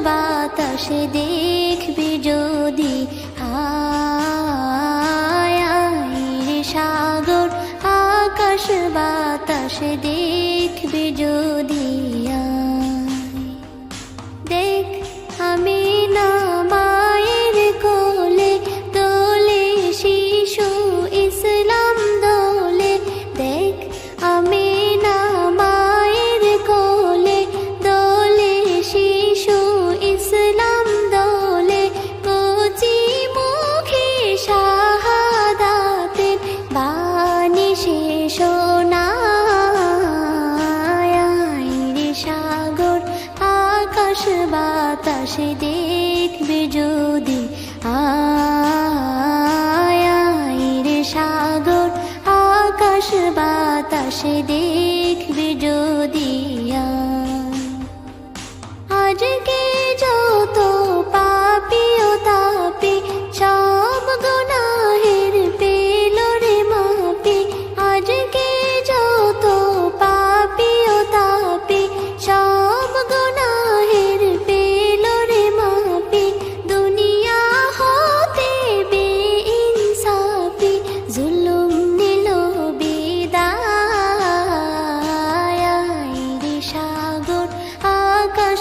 বাতাস দেখবে যদি রে সাগর আকাশ বাতাসে দেখবে যদি বাতাস দেখবে যদি